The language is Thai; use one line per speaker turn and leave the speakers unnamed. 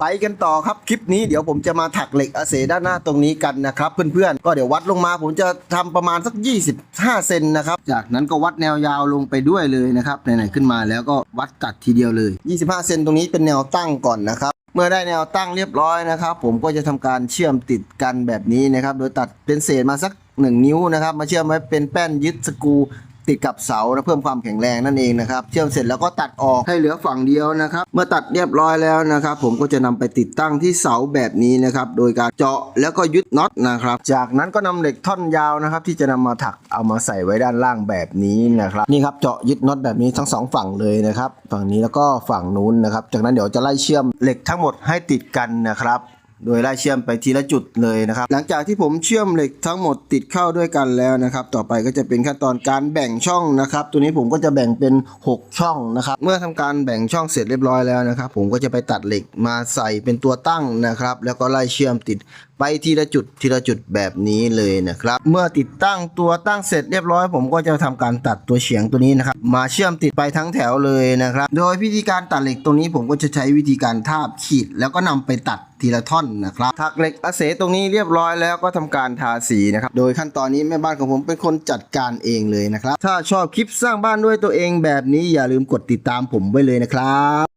ไปกันต่อครับคลิปนี้เดี๋ยวผมจะมาถักเหล็กอาเสด้านหน้าตรงนี้กันนะครับเพื่อนๆก็เดี๋ยววัดลงมาผมจะทำประมาณสัก 25 เซนนะครับจากนั้นก็วัดแนวยาวลงไปด้วยเลยนะครับไหนๆขึ้นมาแล้วก็วัดตัดทีเดียวเลย 25 เซนตรงนี้เป็นแนวตั้งก่อนนะครับเมื่อได้แนวตั้งเรียบร้อยนะครับ ผมก็จะทำการเชื่อมติดกันแบบนี้นะครับ โดยตัดเป็นเศษมาสัก 1 นิ้วนะครับ มาเชื่อมไว้เป็นแป้นยึดสกรู ติดกับเสาและเพิ่มความแข็งแรงนั่นเองนะครับ เชื่อมเสร็จแล้วก็ตัดออกให้เหลือฝั่งเดียวนะครับ เมื่อตัดเรียบร้อยแล้วนะครับ ผมก็จะนำไปติดตั้งที่เสาแบบนี้นะครับ โดยการเจาะแล้วก็ยึดน็อตนะครับ จากนั้นก็นำเหล็กท่อนยาวนะครับ ที่จะนำมาถักเอามาใส่ไว้ด้านล่างแบบนี้นะครับ นี่ครับเจาะยึดน็อตแบบนี้ทั้งสองฝั่งเลยนะครับ ฝั่งนี้แล้วก็ฝั่งนู้นนะครับ จากนั้นเดี๋ยวจะไล่เชื่อมเหล็กทั้งหมดให้ติดกันนะครับ โดยไล่เชื่อมไปทีละจุดเลยนะครับ หลังจากที่ผมเชื่อมเหล็กทั้งหมดติดเข้าด้วยกันแล้วนะครับ ต่อไปก็จะเป็นขั้นตอนการแบ่งช่องนะครับ ตัวนี้ผมก็จะแบ่งเป็น 6 ช่องนะครับ เมื่อทำการแบ่งช่องเสร็จเรียบร้อยแล้วนะครับ ผมก็จะไปตัดเหล็กมาใส่เป็นตัวตั้งนะครับ แล้วก็ไล่เชื่อมติด ไปทีละจุดทีละจุดแบบนี้เลยนะครับ เมื่อติดตั้งตัวตั้งเสร็จเรียบร้อย ผมก็จะทำการตัดตัวเฉียงตัวนี้นะครับ มาเชื่อมติดไปทั้งแถวเลยนะครับ โดยวิธีการตัดเหล็กตรงนี้ผมก็จะใช้วิธีการทาบขีด แล้วก็นำไปตัดทีละท่อนนะครับถักเหล็กอาเสตรงนี้เรียบร้อยแล้วก็ทำการทาสีนะครับ โดยขั้นตอนนี้แม่บ้านของผมเป็นคนจัดการเองเลยนะครับ ถ้าชอบคลิปสร้างบ้านด้วยตัวเองแบบนี้อย่าลืมกดติดตามผมไว้เลยนะครับ